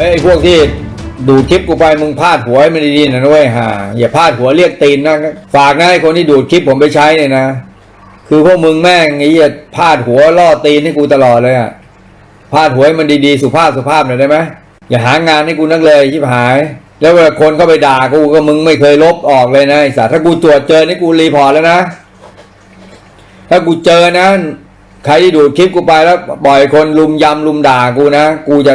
เอ้ยไอพวกที่ดูคลิปกูไปมึงพลาดหัวให้มันดีๆนะด้วยฮ่าอย่าพลาดหัวเรียกตีนนะฝากนะไอ้คนที่ดูดคลิปผมไปใช้เนี่ยนะ คือพวกมึงแม่งไอ้เหี้ยพลาดหัวล่อตีนให้กูตลอดเลยอะพลาดหัวให้มันดีๆสุภาพสุภาพหน่อยได้ไหมอย่าหางานให้กูนักเลยชิบหาย แล้วเวลาคนเข้าไปด่ากูก็มึงไม่เคยลบออกเลยนะไอ้สัตว์ถ้ากูตรวจเจอนี่กูรีพอร์ตแล้วนะ ถ้ากูเจอนะใครที่ดูดคลิปกูไปแล้วปล่อยคนลุมยำลุมด่ากูนะ กูจะ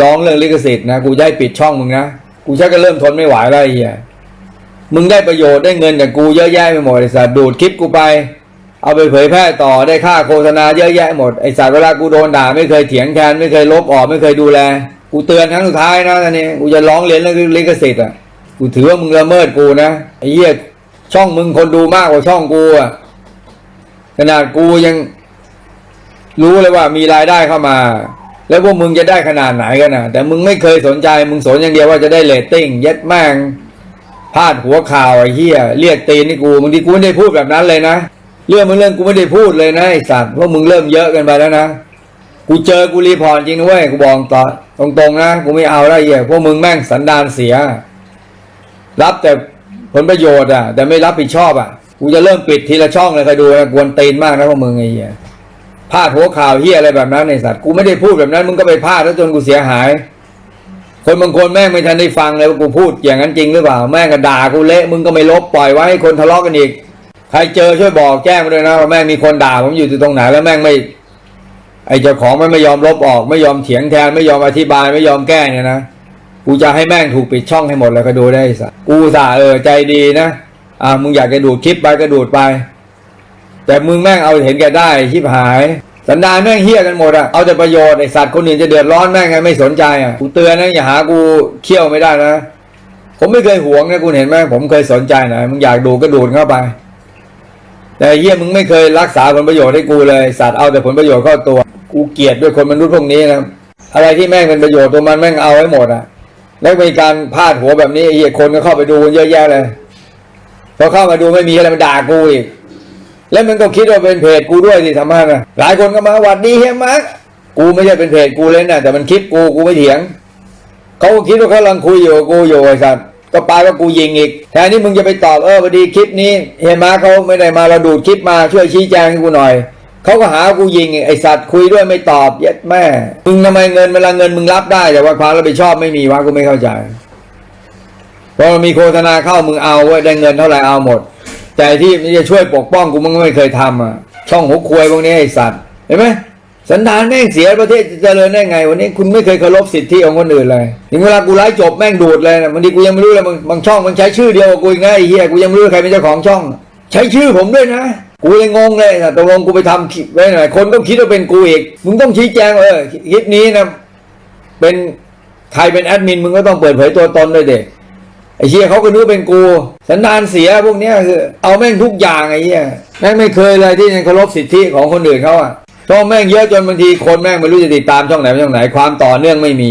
ร้องเรื่องลิขสิทธิ์นะกูจะให้ปิดช่องมึงนะกูชักก็เริ่มทนไม่ไหวแล้วไอ้เหี้ยมึงได้ประโยชน์ได้เงินจากกูเยอะแยะไปหมดไอ้สัตว์ดูดคลิปกูไป เอาไปเผยแพร่ต่อได้ค่าโฆษณาเยอะแยะหมดไอ้สัตว์เวลากูโดนด่าไม่เคยเถียงแทนไม่เคยลบออกไม่เคยดูแล กูเตือนครั้งสุดท้ายนะตอนนี้กูจะร้องเรียนเรื่องลิขสิทธิ์อะกูถือว่ามึงละเมิดกูนะไอ้เหี้ยช่องมึงคนดูมากกว่าช่องกูอะขนาดกูยังรู้เลยว่ามีรายได้เข้ามา แล้วพวกมึงจะได้ขนาดไหนกันนะแต่มึงไม่เคยสนใจ มึงสนอย่างเดียวว่าจะได้เรตติ้งย็ดแม่งพาดหัวข่าวไอ้เหี้ยเรียกตีนนี่กูบางทีกูไม่ได้พูดแบบนั้นเลยนะเรื่องมึงเรื่องกูไม่ได้พูดเลยนะไอ้สัตว์เพราะมึงเริ่มเยอะกันไปแล้วนะกูเจอกูรีพอร์ตจริงนะเว้ยกูบอกต่อตรงๆนะกูไม่เอาแล้วไอ้เหี้ยพวกมึงแม่งสันดานเสีย รับแต่ผลประโยชน์อะ แต่ไม่รับผิดชอบอะกูจะเริ่มปิดทีละช่องเลยใครดูนะกวนตีนมากนะพวกมึงไอ้เหี้ย พาดหัวข่าวเฮียอะไรแบบนั้นในสัตว์กูไม่ได้พูดแบบนั้น มึงก็ไปพาดแล้วจนกูเสียหาย คนบางคนแม่งไม่ทันได้ฟังเลยว่ากูพูดอย่างนั้นจริงหรือเปล่า แม่งก็ด่ากูเละมึงก็ไม่ลบปล่อยไว้ให้คนทะเลาะกันอีก ใครเจอช่วยบอกแจ้งมาด้วยนะว่าแม่งมีคนด่าผมอยู่ที่ตรงไหนแล้วแม่งไม่ ไอเจ้าของมันไม่ยอมลบออก ไม่ยอมเถียงแทนไม่ยอมอธิบายไม่ยอมแก้เนี่ยนะกูจะให้แม่งถูกปิดช่องให้หมดเลยก็ดูได้สัตว์กูสาเออใจดีนะอ่ามึงอยากจะดูดคลิปไปก็ดูดไป แต่มึงแม่งเอาเห็นแก่ได้ชิบหาย สันดานแม่งเฮี้ยกันหมดอะเอาแต่ประโยชน์ไอสัตว์คนอื่นจะเดือดร้อนแม่งไงไม่สนใจอะกูเตือนนะอย่าหากูเคี่ยวไม่ได้นะ ผมไม่เคยหวงนะคุณเห็นไหมผมเคยสนใจนะมึงอยากดูก็ดูดเข้าไป แต่เฮี้ยมึงไม่เคยรักษาผลประโยชน์ให้กูเลยสัตว์เอาแต่ผลประโยชน์เข้าตัว กูเกลียดด้วยคนมนุษย์พวกนี้นะอะไรที่แม่งเป็นประโยชน์ตัวมันแม่งเอาไว้หมดอะแล้วมีการพาดหัวแบบนี้เฮียคนก็เข้าไปดูกันเยอะแยะเลยพอเข้ามาดูไม่มีอะไรมาด่ากูอีก แล้วมันก็คิดว่าเป็นเพจกูด้วยสิทำไมนะหลายคนก็มาหวัดดีเฮียมาร์คกูไม่ใช่เป็นเพจกูเลยนะแต่มันคลิปกูกูไม่เถียงเขาก็คิดว่าเขาลังคุยอยู่กูอยู่ไอ้สัตว์ก็ปาว่ากูยิงอีกแทนที่มึงจะไปตอบเออพอดีคลิปนี้เฮียมาร์คเขาไม่ได้มาเราดูดคลิปมาช่วยชี้แจงให้กูหน่อยเขาก็หากูยิงอีกไอสัตว์คุยด้วยไม่ตอบย็ดแม่มึงทำไมเงินเวลาเงินมึงรับได้แต่ว่าความรับผิดชอบไม่มีวะกูไม่เข้าใจพอมีโฆษณาเข้ามึงเอาเว้ยได้เงินเท่าไหร่เอาหมด แต่ที่มันจะช่วยปกป้องกูมึงก็ไม่เคยทำอะ ช่องหัวควยพวกนี้ไอ้สัตว์เห็นไหมสันดานแม่งเสียประเทศจะเจริญได้ไง วันนี้คุณไม่เคยเคารพสิทธิของคนอื่นเลยถึงเวลากูไลฟ์จบแม่งดูดเลยนะบางทีกูยังไม่รู้เลยบางบางช่องมันใช้ชื่อเดียวกับกูอีกนะไอ้เหี้ยกูยังไม่รู้ใครเป็นเจ้าของช่อง ใช้ชื่อผมด้วยนะ กูเลยงงเลยนะตกลงกูไปทำคลิปไว้หน่อยคนต้องคิดว่าเป็นกูอีกมึงต้องชี้แจงเออคลิปนี้นะเป็นใครเป็นแอดมินมึงก็ต้องเปิดเผยตัวตนด้วยเด็ก ไอ้เชี่ยเขาก็นึกเป็นกู สันดานเสียพวกเนี้ยคือ เอาแม่งทุกอย่างไอ้เหี้ยแม่งไม่เคยเลยที่จะเคารพสิทธิของคนอื่นเขาอะช่องแม่งเยอะจนบางทีคนแม่งไม่รู้จะติดตามช่องไหนช่องไหนความต่อเนื่องไม่มี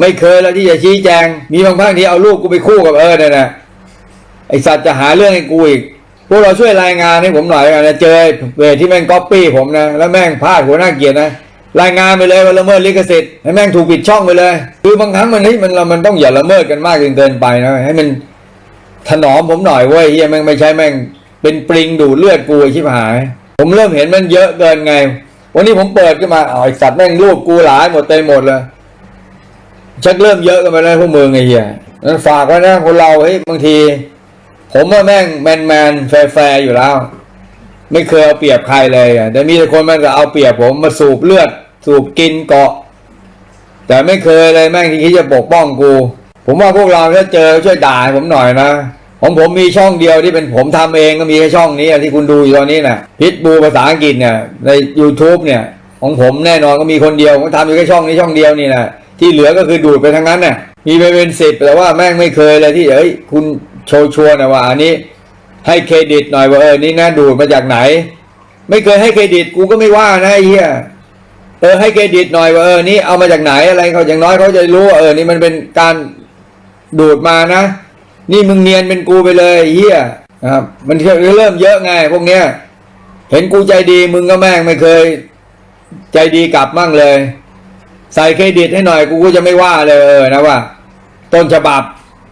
ไม่เคยแล้วที่จะชี้แจง มีบางครั้งที่เอารูปกูไปคู่กับเออเนี่ยนะไอสัตว์จะหาเรื่องให้กูอีกพวกเราช่วยรายงานให้ผมหน่อยนะเจอเวทที่แม่งก๊อปปี้ผมนะแล้วแม่งพลาดหัวหน้าเกลียรตินะ รายงานไปเลยว่าละเมิดลิขสิทธิ์ให้แม่งถูกปิดช่องไปเลย คือบางครั้งมันเฮ้ยมันเรามันต้องอย่าละเมิดกันมากจนเกินไปนะให้มันถนอมผมหน่อยเว้ยเฮียแม่งไม่ใช่แม่งเป็นปริงดูดเลือดกูไอ้ชิบหาย ผมเริ่มเห็นมันเยอะเกินไง วันนี้ผมเปิดขึ้นมาอ๋ออสัตว์แม่งรูปกูหลายหมดเต็มหมดเลยชักเริ่มเยอะกันไปแล้วพวกมึงไอ้เหี้ยนั้นฝากไว้นะคนเราเฮ้ยบางที ผมว่าแม่งแมนแมนแฟร์แฟร์อยู่แล้ว ไม่เคยเอาเปรียบใครเลยอะแต่มีแต่คนมันก็เอาเปรียบผมมาสูบเลือด สูบกินเกาะ แต่ไม่เคยเลยแม่งที่คิดจะปกป้องกู ผมว่าพวกเราถ้าเจอช่วยด่าผมหน่อยนะของผมมีช่องเดียวที่เป็นผมทำเองก็มีแค่ช่องนี้ที่คุณดูอยู่ตอนนี้นะพิทบูภาษาอังกฤษเนี่ยใน YouTube เนี่ย ของผมแน่นอนก็มีคนเดียวผมทำอยู่แค่ช่องนี้ช่องเดียวนี่นะที่เหลือก็คือดูดไปทั้งนั้นน่ะมีไปเป็นสิบแต่ว่าแม่งไม่เคยเลยที่เอ้ยคุณโชว์ชวร์นะว่าอันนี้ ให้เครดิตหน่อยว่าเออนี่นะดูดมาจากไหน ไม่เคยให้เครดิตกูก็ไม่ว่านะไอ้เหี้ยเออให้เครดิตหน่อยว่าเออนี่เอามาจากไหนอะไรเขาอย่างน้อยเขาจะรู้ว่าเออนี่มันเป็นการดูดมานะ นี่มึงเนียนเป็นกูไปเลยเหี้ยนะครับมันเริ่มเยอะไงพวกเนี้ย เห็นกูใจดีมึงก็แม่งไม่เคย ใจดีกลับมั่งเลย ใส่เครดิตให้หน่อยกูก็จะไม่ว่าเลยเออนะว่า ต้นฉบับ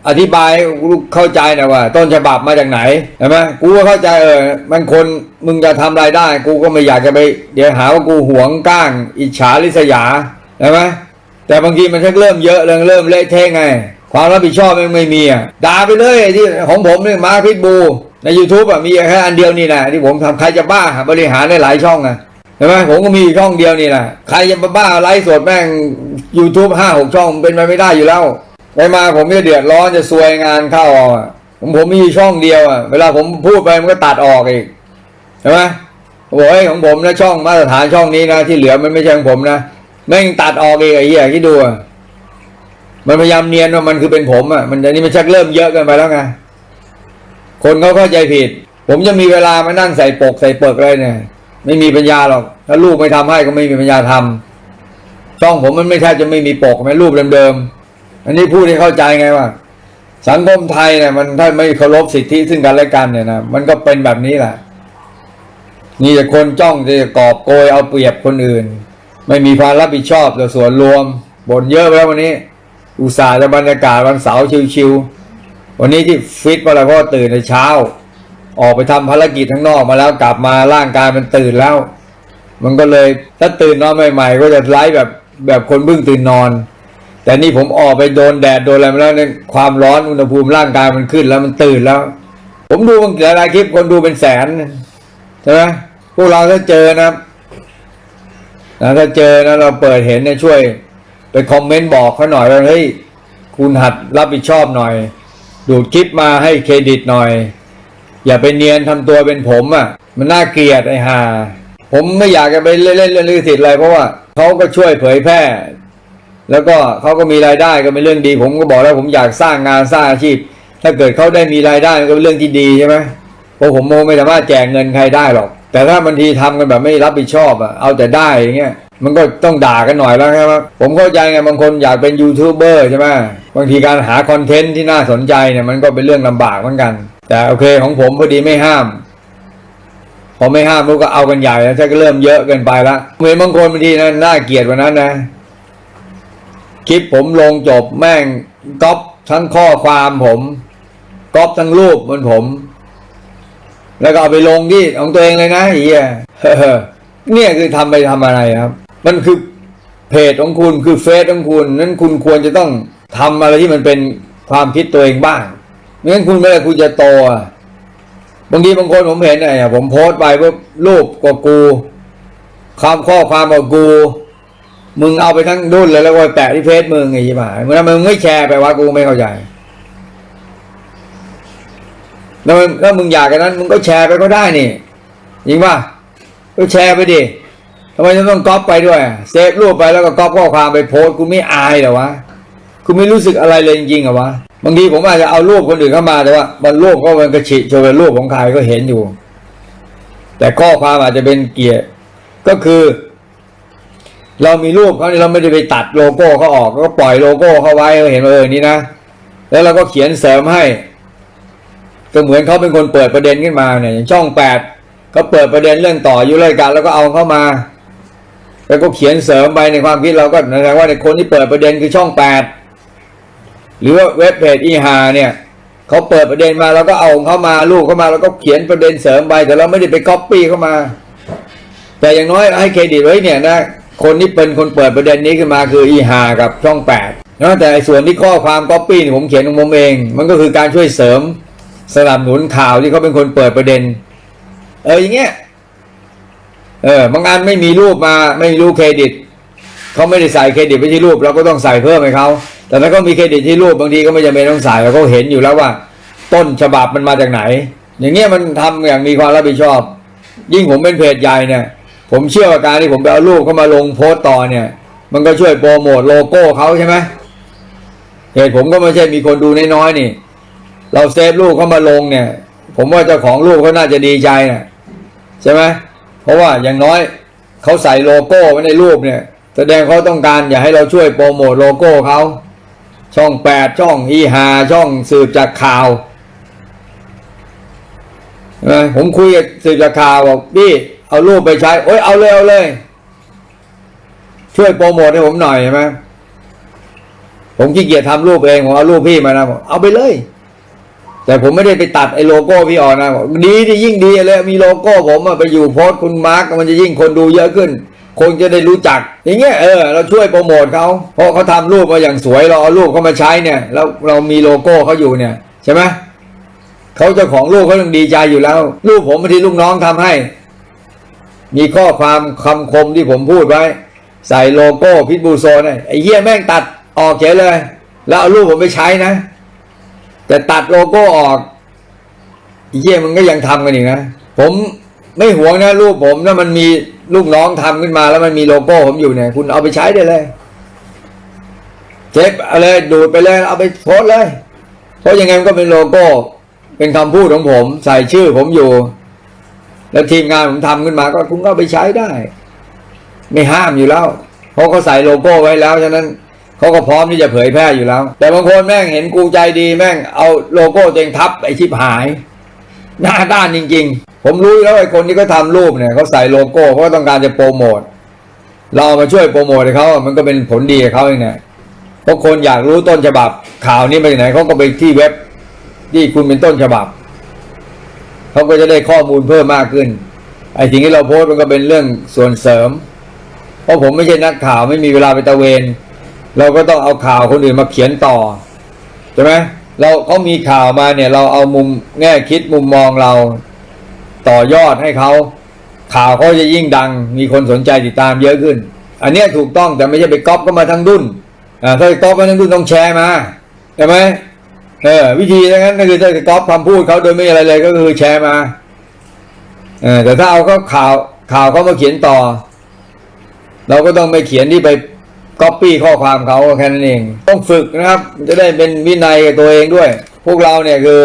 อธิบายให้กูเข้าใจนะว่า ต้นฉบับมาจากไหนใช่ไหมกูก็เข้าใจเออมันคนมึงจะทำรายได้ กูก็ไม่อยากจะไปเดี๋ยวหาว่ากูหวงก้าง อิจฉาริษยาใช่ไหมแต่บางทีมันชักเริ่มเยอะเริ่มเริ่มเละเทะไง ความรับผิดชอบมันไม่มีอะด่าไปเลยที่ของผมเนี่ยมาพิทบูใน YouTube อะมีแค่อันเดียวนี่แหละที่ผมทำใครจะบ้าบริหารได้หลายช่องอะใช่ไหมผมก็มีช่องเดียวนี่แหละใครจะมาบ้าไลฟ์สดแม่ง YouTube ห้าหกช่องเป็นไปไม่ได้อยู่แล้ว ไปมาผมจะเดือดร้อนจะซวยงานเข้าออกผมผมมีช่องเดียวอะ เวลาผมพูดไปมันก็ตัดออกอีกใช่ไหมบอกไอ้ของผมนะช่องมาตรฐานช่องนี้นะที่เหลือมันไม่ใช่ของผมนะแม่งตัดออกอีกไอ้เหี้ยคิดดูอะมันพยายามเนียนว่ามันคือเป็นผมอะมันอันนี้มันชักเริ่มเยอะกินไปแล้วไงคนเขาเข้าใจผิด ผมจะมีเวลามานั่งใส่ปกใส่เปิกอะไรเนี่ย ไม่มีปัญญาหรอกถ้าลูกไม่ทำให้ก็ไม่มีปัญญาทำช่องผมมันไม่แทบจะไม่มีปกแม้รูปเดิมๆ อันนี้พูดให้เข้าใจไงว่า สังคมไทยเนี่ยมันถ้าไม่เคารพสิทธิซึ่งกันและกันเนี่ยนะมันก็เป็นแบบนี้แหละมีแต่คนจ้องจะกอบโกยเอาเปรียบคนอื่น ไม่มีความรับผิดชอบต่อส่วนรวมบ่นเยอะไปแล้ววันนี้ อุตส่าห์จะบรรยากาศวันเสาร์ชิวๆวันนี้ที่ฟิตเพราะอะไรเพราะว่าตื่นในเช้า ออกไปทำภารกิจข้างนอกมาแล้วกลับมาร่างกายมันตื่นแล้ว มันก็เลยถ้าตื่นนอนใหม่ ๆ ก็จะไลฟ์แบบแบบคนเพิ่งตื่นนอน แต่นี่ผมออกไปโดนแดดโดนอะไรมาแล้วเนี่ยความร้อนอุณหภูมิร่างกายมันขึ้นแล้วมันตื่นแล้ว ผมดูบางหลายคลิปคนดูเป็นแสนใช่ไหมพวกเราถ้าเจอนะนะถ้าเจอนะเราเปิดเห็นเนี่ยช่วย ไปคอมเมนต์บอกเขาหน่อยว่าเฮ้ยคุณหัดรับผิดชอบหน่อย ดูดคลิปมาให้เครดิตหน่อย อย่าไปเนียนทำตัวเป็นผมอะ มันน่าเกลียดไอ้ห่าผมไม่อยากจะไปเล่นเล่นเรื่องลิขสิทธิ์อะไรเพราะว่าเขาก็ช่วยเผยแพร่ แล้วก็เขาก็มีรายได้ก็เป็นเรื่องดี ผมก็บอกแล้วผมอยากสร้างงานสร้างอาชีพ ถ้าเกิดเขาได้มีรายได้มันก็เป็นเรื่องที่ดีใช่ไหมเพราะผมโมไม่สามารถแจกเงินใครได้หรอก แต่ถ้าบางทีทำกันแบบไม่รับผิดชอบอะเอาแต่ได้อย่างเงี้ยมันก็ต้องด่ากันหน่อยแล้วครับผมเข้าใจไงบางคนอยากเป็นยูทูบเบอร์ใช่ไหมบางทีการหาคอนเทนต์ที่น่าสนใจเนี่ยมันก็เป็นเรื่องลำบากเหมือนกัน แต่โอเคของผมพอดีไม่ห้ามพอไม่ห้ามมันก็เอากันใหญ่แล้วถ้าก็เริ่มเยอะเกินไปละเหมือนบางคนบางทีนะน่าเกลียดกว่านั้นนะ คลิปผมลงจบแม่งก๊อปทั้งข้อความผมก๊อปทั้งรูปบนผม แล้วก็เอาไปลงที่ของตัวเองเลยนะเหี้ยเนี่ยคือทำไปทำอะไรครับ มันคือเพจของคุณคือเฟซของคุณ นั้นคุณควรจะต้องทำอะไรที่มันเป็นความคิดตัวเองบ้างไม่งั้นคุณไม่ได้คุณจะโตอะบางทีบางคนผมเห็นเนี่ยผมโพสต์ไปว่ารูปก็กูคำข้อความก็กู มึงเอาไปทั้งดุนเลยแล้วก็ไปแปะที่เฟซมึงไงใช่ไหมเมื่อมึงไม่แชร์ไปว่ากูไม่เข้าใจ แล้วมึงแล้วมึงอยากกันนั้น มึงก็แชร์ไปก็ได้นี่จริงป่ะก็แชร์ไปดิทำไมต้องก๊อปไปด้วยเซฟรูปไปแล้วก็ก๊อปข้อความไปโพสกูไม่อายเหรอวะกูไม่รู้สึกอะไรเลยจริงๆเหรอวะบางทีผมอาจจะเอารูปคนอื่นเข้ามาแต่ว่ามันรูปก็มันกระฉิโชว์เป็นรูปของใครก็เห็นอยู่ แต่ข้อความอาจจะเป็นเกียร์ก็คือ เรามีรูปเขาเนี่ยเราไม่ได้ไปตัดโลโก้เขาออกก็ปล่อยโลโก้เขาไว้เราเห็นเออนี่นะแล้วเราก็เขียนเสริมให้ ก็เหมือนเขาเป็นคนเปิดประเด็นขึ้นมาเนี่ยอย่างช่องแปดเขาเปิดประเด็นเรื่องต่ออายุรายการแล้วก็เอาเข้ามา แล้วก็เขียนเสริมไปในความคิดเราก็แสดงว่าในคนที่เปิดประเด็นคือช่องแปดหรือว่าเว็บเพจอีหาเนี่ยเขาเปิดประเด็นมาเราก็เอาเข้ามาลูกเข้ามาแล้วก็เขียนประเด็นเสริมไปแต่เราไม่ได้ไปก๊อปปี้เข้ามา แต่อย่างน้อยให้เครดิตไว้เนี่ยนะ คนที่เป็นคนเปิดประเด็นนี้ขึ้นมาคืออีหากับช่องแปดนะแต่ส่วนที่ข้อความก๊อปปี้ผมเขียนของผมเอง มันก็คือการช่วยเสริมสนับสนุนข่าวที่เขาเป็นคนเปิดประเด็น เอออย่างเงี้ยเออบางอันไม่มีรูปมาไม่มีรูปเครดิตเขาไม่ได้ใส่เครดิตไปที่รูปเราก็ต้องใส่เพิ่มให้เขาแต่ถ้าเขามีเครดิตที่รูปบางทีก็ไม่จำเป็นต้องใส่เราก็เห็นอยู่แล้วว่า ต้นฉบับมันมาจากไหน อย่างเงี้ยมันทำอย่างมีความรับผิดชอบ ยิ่งผมเป็นเพจใหญ่เนี่ย ผมเชื่อว่าการที่ผมไปเอารูปเข้ามาลงโพสต์ต่อเนี่ย มันก็ช่วยโปรโมทโลโก้เขาใช่ไหมเหตุผมก็ไม่ใช่มีคนดูน้อยๆนี่ เราเซฟรูปเข้ามาลงเนี่ย ผมว่าเจ้าของรูปเขาน่าจะดีใจนะใช่ไหมเพราะว่าอย่างน้อยเขาใส่โลโก้ไว้ในรูปเนี่ย แสดงเขาต้องการอยากให้เราช่วยโปรโมทโลโก้เขาช่องแปดช่องอีหาช่องสืบจากข่าวผมคุยกับสืบจากข่าวบอกพี่ เอารูปไปใช้โอ้ยเอาเลยเอาเลย ช่วยโปรโมทให้ผมหน่อยใช่ไหมผมขี้เกียจทำรูปเองผมเอารูปพี่มานะเอาไปเลย แต่ผมไม่ได้ไปตัดไอ้โลโก้พี่ออกนะดีดียิ่งดีเลยมีโลโก้ผมอะไปอยู่โพสคุณมาร์กมันจะยิ่งคนดูเยอะขึ้น คนจะได้รู้จัก อย่างเงี้ยเออเราช่วยโปรโมทเขาเพราะเขาทำรูปมาอย่างสวยเราเอารูปเขามาใช้เนี่ย แล้วเรามีโลโก้เขาอยู่เนี่ยใช่ไหมเขาเจ้าของรูปเขาต้องดีใจอยู่แล้ว รูปผมบางทีลูกน้องทำให้ มีข้อความคำคมที่ผมพูดไว้ ใส่โลโก้พิทบูโซนไอ้เหี้ยแม่งตัดออกเฉยเลย แล้วเอารูปผมไปใช้นะ แต่ตัดโลโก้ออกไอ้เหี้ยมันก็ยังทำกันอีกนะผมไม่หวงนะรูปผมถ้ามันมีลูกน้องทำขึ้นมา แล้วมันมีโลโก้ผมอยู่เนี่ยคุณเอาไปใช้ได้เลยเจ็บเอาเลยดูดไปเลย เอาไปโพสเลย เพราะยังไงมันก็เป็นโลโก้ เป็นคำพูดของผม ใส่ชื่อผมอยู่ แล้วทีมงานผมทำขึ้นมาก็คุณก็ไปใช้ได้ ไม่ห้ามอยู่แล้วเพราะเขาใส่โลโก้ไว้แล้วฉะนั้นเขาก็พร้อมที่จะเผยแพร่อยู่แล้ว แต่บางคนแม่งเห็นกูใจดีแม่งเอาโลโก้ตัวเองทับไอชิบหาย หน้าด้านจริง ๆ ผมรู้แล้วไอ้คนที่เขาทำรูปเนี่ยเขาใส่โลโก้เพราะต้องการจะโปรโมทเราเอามาช่วยโปรโมทให้เขามันก็เป็นผลดีกับเขาเองเนี่ยเพราะคนอยากรู้ต้นฉบับข่าวนี้มาจากไหนเขาก็ไปที่เว็บที่คุณเป็นต้นฉบับ เขาก็จะได้ข้อมูลเพิ่มมากขึ้น ไอ้สิ่งที่เราโพสต์มันก็เป็นเรื่องส่วนเสริม เพราะผมไม่ใช่นักข่าวไม่มีเวลาไปตะเวน เราก็ต้องเอาข่าวคนอื่นมาเขียนต่อใช่ไหมเราเขามีข่าวมาเนี่ยเราเอามุมแง่คิดมุมมองเราต่อยอดให้เขาข่าวเขาจะยิ่งดัง มีคนสนใจติดตามเยอะขึ้น อันนี้ถูกต้องแต่ไม่ใช่ไปก๊อปก็มาทั้งดุนอ่าถ้าก๊อปมาทั้งดุนต้องแชร์มาใช่ไหม เออ วิธีนั้นก็คือถ้าจะก๊อปคำพูดเขาโดยไม่อะไรเลยก็คือแชร์มา เออแต่ถ้าเอาเขาข่าวข่าวเขามาเขียนต่อ เราก็ต้องไปเขียนที่ไปก๊อปปี้ข้อความเขาแค่นั้นเอง ต้องฝึกนะครับ จะได้เป็นวินัยกับตัวเองด้วย พวกเราเนี่ยคือ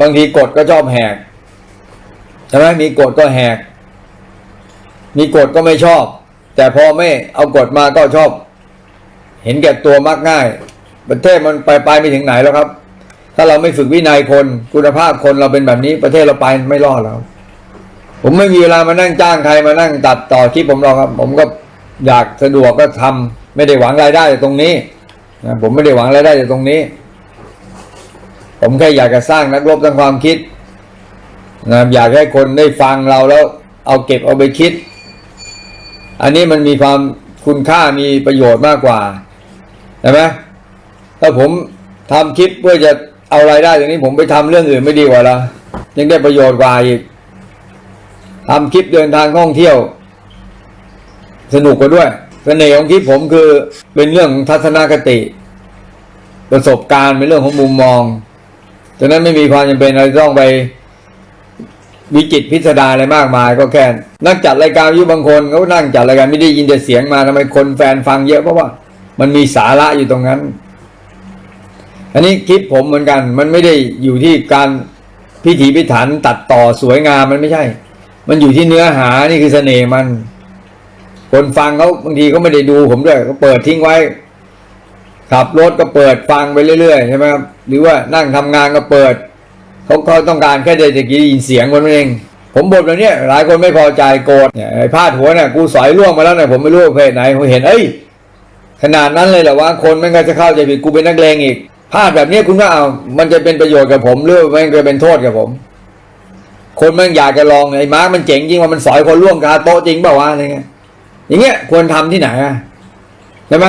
บางทีกฎก็ชอบแหกใช่ไหมมีกฎก็แหก มีกฎก็ไม่ชอบ แต่พอไม่เอากฎมาก็ชอบ เห็นแก่ตัวมากง่าย ประเทศมันไปไปไม่ถึงไหนแล้วครับ ถ้าเราไม่ฝึกวินัยคน คุณภาพคนเราเป็นแบบนี้ประเทศเราไปไม่รอดแล้วผมไม่มีเวลามานั่งจ้างใครมานั่งตัดต่อคลิปผมหรอกครับ ผมก็อยากสะดวกก็ทำไม่ได้หวังรายได้จากตรงนี้นะผมไม่ได้หวังรายได้จากตรงนี้ ผมแค่อยากจะสร้างนักรบทางความคิดนะอยากให้คนได้ฟังเราแล้ว เอาเก็บเอาไปคิด อันนี้มันมีความคุณค่ามีประโยชน์มากกว่าใช่ไหมถ้าผมทำคลิปเพื่อจะ เอารายได้ตรงนี้ผมไปทำเรื่องอื่นไม่ดีกว่าละยังได้ประโยชน์กว่าอีกทำคลิปเดินทางท่องเที่ยว สนุกกว่าด้วยเสน่ห์ของคลิปผมคือเป็นเรื่องของทัศนคติ ประสบการณ์เป็นเรื่องของมุมมองฉะนั้นไม่มีความจำเป็นอะไรต้องไปวิจิตพิสดารอะไรมากมายก็แค่นักจัดรายการยู่บางคนเขานั่งจัดรายการไม่ได้ยินแต่เสียงมาทำไมคนแฟนฟังเยอะเพราะว่า มันมีสาระอยู่ตรงนั้น อันนี้คลิปผมเหมือนกัน มันไม่ได้อยู่ที่การพิถีพิถันตัดต่อสวยงามมันไม่ใช่ มันอยู่ที่เนื้อหานี่คือเสน่ห์มัน คนฟังเขาบางทีเขาไม่ได้ดูผมด้วยเขาเปิดทิ้งไว้ ขับรถก็เปิดฟังไปเรื่อยๆใช่ไหมครับหรือว่านั่งทำงานก็เปิดเขาเขาต้องการแค่ได้จะยินเสียงคนนั้นเองผมบ่นแบบเนี้ยหลายคนไม่พอใจโกรธเนี่ยไอ้พาดหัวเนี่ยกูสอยล่วงมาแล้วเนี่ยผมไม่รู้เพจไหนผมเห็นเอ้ยขนาดนั้นเลยเหรอว่าคนมันก็จะเข้าใจผิดกูเป็นนักเลงอีก พลาดแบบนี้คุณว่าเอา มันจะเป็นประโยชน์กับผมหรือมันจะเป็นโทษกับผม คนมันอยากจะลองไอ้มาร์กมันเจ๋งจริงว่ามันสอยคนล่วงคาโต๊ะจริงเปล่าวะอะไรเงี้ย อย่างเงี้ยควรทำที่ไหนอะใช่ไหม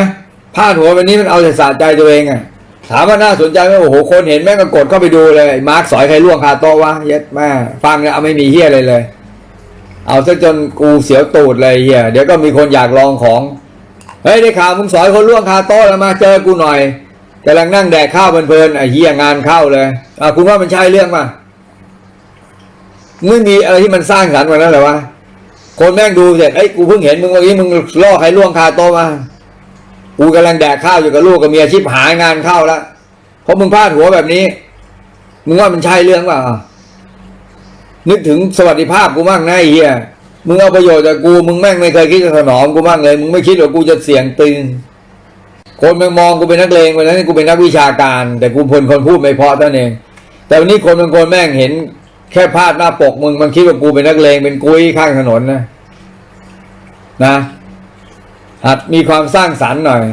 พลาดหัววันนี้มันเอาแต่สะใจตัวเองอะถามว่าน่าสนใจไหมโอ้โหคนเห็นแม่งก็กดเข้าไปดูเลยมาร์กสอยใครล่วงคาโต๊ะวะเย็ดแม่ฟังเนี่ยเอาไม่มีเฮี้ยอะไรเลย เอาซะจนกูเสียวตูดเลยเฮียเดี๋ยวก็มีคนอยากลองของเฮ้ยได้ข่าวมึงสอยคนล่วงคาโต๊ะแล้วมาเจอกูหน่อย กำลังนั่งแดกข้าวเพลินๆไอ้เฮียงานเข้าเลยอะคุณว่ามันใช่เรื่องป่ะไม่มีอะไรที่มันสร้างสรรค์กว่านั้นเหรอวะคนแม่งดูเสร็จไอ้ยกูเพิ่งเห็นมึงเมื่อกี้มึงล่อใครล่วงคาโต๊ะมากูกำลังแดกข้าวอยู่กับลูกกับเมียชิบหายงานเข้าแล้วเพราะมึงพลาดหัวแบบนี้มึงว่ามันใช่เรื่องป่ะนึกถึงสวัสดิภาพกูบ้างนะไอ้เฮียมึงเอาประโยชน์จากกูมึงแม่งไม่เคยคิดจะถนอมกูบ้างเลย มึงไม่คิดว่ากูจะเสี่ยงตึง คนมันมองกูเป็นนักเลงวันนั้นกูเป็นนักวิชาการ แต่กูพลคนพูดไม่เพอเท่านั้นเอง แต่วันนี้คนบางคนแม่งเห็น แค่พาดหน้าปกมึงมันคิดว่ากูเป็นนักเลงเป็นกุ้ยข้างถนนนะ นะหัดมีความสร้างสรรค์หน่อย